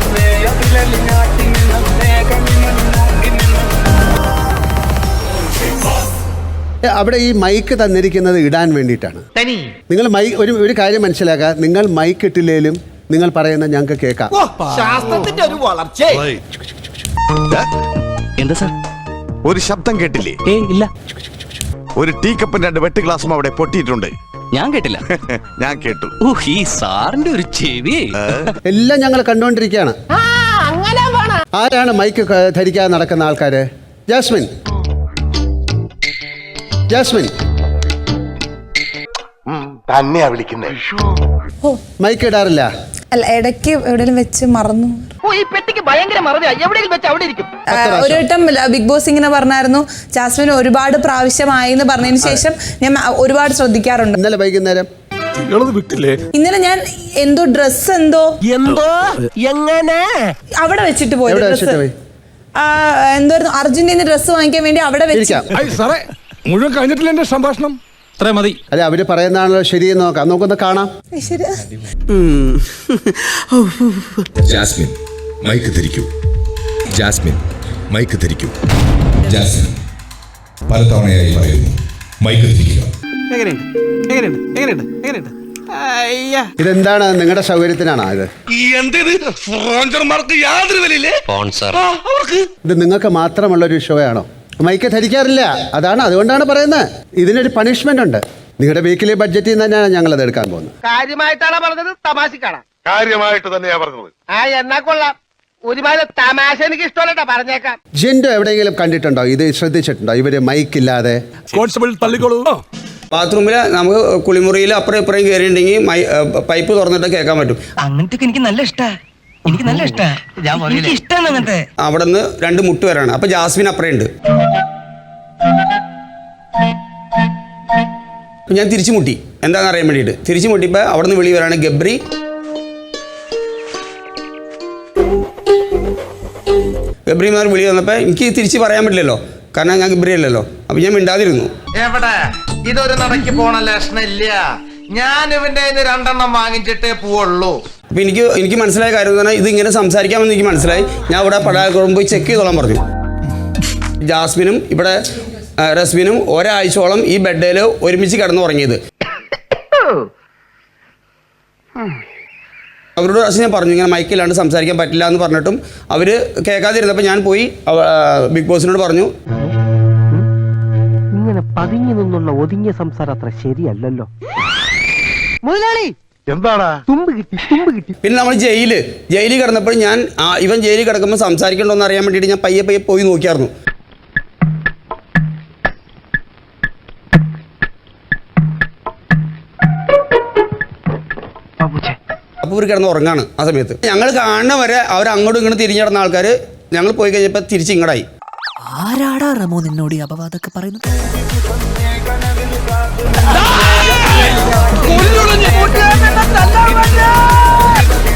നന്നേ നന്നേ അവിടെ ഈ മൈക്ക് തന്നിരിക്കുന്നത് ഇടാൻ വേണ്ടിയിട്ടാണ്. തനി. നിങ്ങൾ മൈ ഒരു ഒരു കാര്യം മനസ്സിലാക്കുക. നിങ്ങൾ മൈക്ക് ഇട്ടില്ലേലും നിങ്ങൾ പറയുന്ന ഞങ്ങൾക്ക് കേൾക്കാം. ശാസ്ത്രത്തിന്റെ ഒരു വളർച്ച. എന്താ സാർ? ഒരു ശബ്ദം കേട്ടില്ലേ? ഏ ഇല്ല. ഒരു ടീ കപ്പും രണ്ട് വെട്ട് ഗ്ലാസും അവിടെ പൊട്ടിയിട്ടുണ്ട്. ഞാൻ കേട്ടില്ല. ഞാൻ കേട്ടു. ഓ ഈ സാറിന്റെ ഒരു ചെവി. എല്ലാം ഞങ്ങൾ കണ്ടുകൊണ്ടിരിക്കുകയാണ് ആരാണ് മൈക്ക് ധരിക്കാതെ നടക്കുന്ന ആൾക്കാര്? ജാസ്മിൻ. ജാസ്മിൻ. തന്നെയാ വിളിക്കുന്നേ. മൈക്ക് ഇടാറില്ല. അല്ല ഇടയ്ക്ക് എവിടെയും വെച്ച് മറന്നു. ഭയങ്കര മറവിയാ എവിടെയെങ്കിലും വെച്ച് അവിടെ ഇരിക്കും. ഒരു വട്ടം ബിഗ് ബോസ് ഇങ്ങനെ പറഞ്ഞായിരുന്നു. ജാസ്മിൻ ഒരുപാട് പ്രാവശ്യമായി എന്ന് പറഞ്ഞതിന് ശേഷം ഞാൻ ഒരുപാട് ശ്രദ്ധിക്കാറുണ്ട്. ഇന്നലെ വൈകുന്നേരം ഇന്നലെ ഞാൻ എന്തോ ഡ്രസ് എന്തോ എന്തോ? എങ്ങനെ? അവിടെ വെച്ചിട്ട് പോയി ഡ്രസ് വെച്ചിട്ട് എന്തോ അർജുന്റെ ഡ്രസ് വാങ്ങിക്കാൻ വേണ്ടി അവിടെ വെച്ച്. മുഴുവൻ കഴിഞ്ഞിട്ടില്ല എന്റെ സംഭാഷണം? അത്ര മതി. അല്ലെ അവർ പറയുന്നതാണല്ലോ ശരി നോക്കാം. നോക്കൊന്ന് കാണാം. ജാസ്മിൻ മൈക്ക് ധരിക്കൂ. ജാസ്മിൻ മൈക്ക് ധരിക്കൂ. ജാസ്മിൻ പലതവണയായി പറയുന്നു മൈക്ക് ധരിക്കുക. എങ്ങനെയുണ്ട്? എങ്ങനെയുണ്ട്? എങ്ങനെയുണ്ട്? എങ്ങനെയുണ്ട്? അയ്യാ. ഇതെന്താണ്? നിങ്ങളുടെ സൗകര്യത്തിനാണോ ഇത്? ഇത് നിങ്ങൾക്ക് മാത്രമുള്ള ഒരു ഷോ ആണോ മൈക്ക് ധരിക്കാറില്ല. അതാണ് അതുകൊണ്ടാണ് പറയുന്നത്. ഇതിനൊരു പണിഷ്മെന്റ് ഉണ്ട്. നിങ്ങളുടെ വീക്കിലെ ബഡ്ജറ്റിൽ നിന്ന് തന്നെയാണ് ഞങ്ങൾ അത് എടുക്കാൻ പോകുന്നത്. കാര്യമായിട്ടാണ് പറഞ്ഞത്. തമാശക്കാണ്. കാര്യമായിട്ട് തന്നെയാ പറഞ്ഞത്. ആ എന്നാ കൊള്ളാം. ഒരുപാട് തമാശ എനിക്ക് ഇഷ്ടമല്ലട്ടാ പറഞ്ഞേക്കാം. ജിൻഡോ എവിടെയെങ്കിലും കണ്ടിട്ടുണ്ടോ? ഇത് ശ്രദ്ധിച്ചിട്ടുണ്ടോ? ഇവർ മൈക്കില്ലാതെ ബാത്റൂമിൽ കോൺസ്റ്റബിൾ തള്ളിക്കോളൂ. ബാത്റൂമിൽ നമുക്ക് കുളിമുറിയിൽ അപ്പുറം ഇപ്പുറം കയറിയിട്ടുണ്ടെങ്കിൽ പൈപ്പ് തുറന്നിട്ട് കേൾക്കാൻ പറ്റും. അങ്ങനത്തെ എനിക്ക് നല്ല ഇഷ്ടാ. എനിക്ക് നല്ല ഇഷ്ടമാണ് അങ്ങനത്തെ. അവിടെ നിന്ന് രണ്ട് മുട്ട് വരാണ്. അപ്പൊ ജാസ്മിൻ അപ്പുറം ഉണ്ട്. ഞാൻ തിരിച്ചു മുട്ടി എന്താണെന്ന് അറിയാൻ വേണ്ടിയിട്ട്. തിരിച്ചു മുട്ടിയപ്പോൾ അവിടെ നിന്ന് വിളി വരാണ് ഗബ്രി. ഗബ്രി മാർ വിളി വന്നപ്പോൾ എനിക്ക് തിരിച്ച് പറയാൻ പറ്റില്ലല്ലോ. കാരണം ഞാൻ ഗബ്രി അല്ലല്ലോ. അപ്പം ഞാൻ മിണ്ടാതിരുന്നു. എവിടെ? ഇതൊരു നടക്ക് പോണ ലക്ഷണില്ല ഞാൻ ഇവന്റെ രണ്ടെണ്ണം വാങ്ങിച്ചിട്ടേ പോവുള്ളൂ. അപ്പൊ എനിക്ക് എനിക്ക് മനസ്സിലായ കാര്യം എന്ന് പറഞ്ഞാൽ ഇത് ഇങ്ങനെ സംസാരിക്കാമെന്ന് എനിക്ക് മനസ്സിലായി. ഞാൻ ഇവിടെ പടാകുളം പോയി ചെക്ക് ചെയ്തോളാൻ പറഞ്ഞു. ജാസ്മിനും ഇവിടെ റസ്മിനും ഒരാഴ്ചയോളം ഈ ബെഡിൽ ഒരുമിച്ച് കിടന്നു ഉറങ്ങിയത് അവരോട് പ്രാവശ്യം ഞാൻ പറഞ്ഞു ഇങ്ങനെ മൈക്കില്ലാണ്ട് സംസാരിക്കാൻ പറ്റില്ല എന്ന് പറഞ്ഞിട്ടും അവർ കേൾക്കാതിരുന്നപ്പോൾ ഞാൻ പോയി ബിഗ് ബോസിനോട് പറഞ്ഞു. ഇങ്ങനെ പതിങ്ങി നിന്നുള്ള ഒതുങ്ങിയ സംസാരം അത്ര ശരിയല്ലല്ലോ. മുതലാളി! എന്താടാ? തുമ്പ് കിട്ടി തുമ്പ് കിട്ടി. പിന്നെ നമ്മൾ ജയിൽ ജയിലിൽ കിടന്നപ്പോൾ ഞാൻ ഇവൻ ജയിലിൽ കിടക്കുമ്പോൾ സംസാരിക്കണ്ടോ എന്ന് അറിയാൻ വേണ്ടിയിട്ട് ഞാൻ പയ്യെ പയ്യെ പോയി നോക്കിയായിരുന്നു. അപ്പോൾ ഇവർ കിടന്ന് ഉറങ്ങാണ് ആ സമയത്ത്. ഞങ്ങൾ കാണുന്ന വരെ അവർ അങ്ങോട്ടും ഇങ്ങോട്ടും തിരിഞ്ഞു നടന്ന ആൾക്കാർ ഞങ്ങൾ പോയി കഴിഞ്ഞപ്പോൾ തിരിച്ച് ഇങ്ങടായി. ആരാടാ റമോ നിന്നോട് ഈ അപവാദമൊക്കെ പറയുന്നത്?